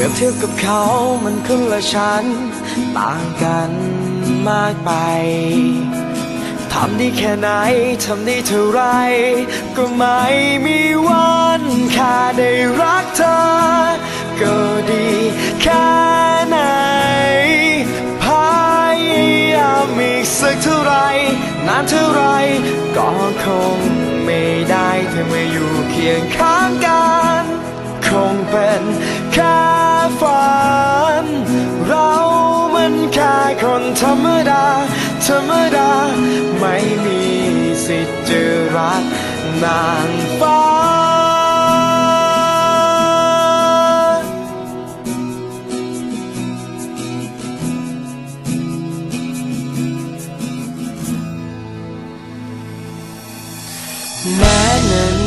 รียบเทียบกับเขามันคนละชั้นต่างกันมากไป ทำได้แค่ไหน ทำได้เท่าไร ก็ไม่มีวันค่ได้รักเธอ ก็ดีแค่ไหนพยายามอีกสักเท่าไร นานเท่าไร ก็คงไม่ได้เธอมาอยู่เคียงข้างกัน คนธรรมดา ธรรมดา ไม่มีสิทธิ์จะรักนางฟ้า แม้เนิ่น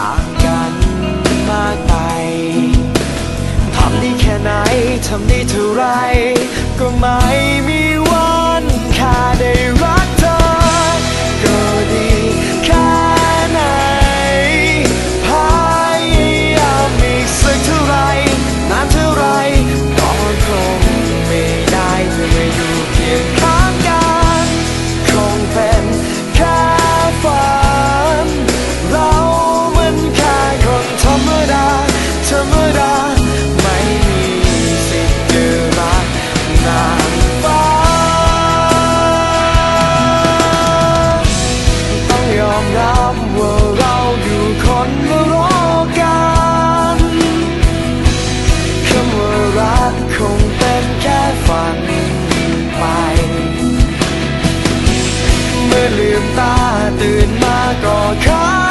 ต่างกันมากไปทำได้แค่ไหน ทำได้เท่าไร ก็ไม่มี ลืมตาตื่นมาก็ค้า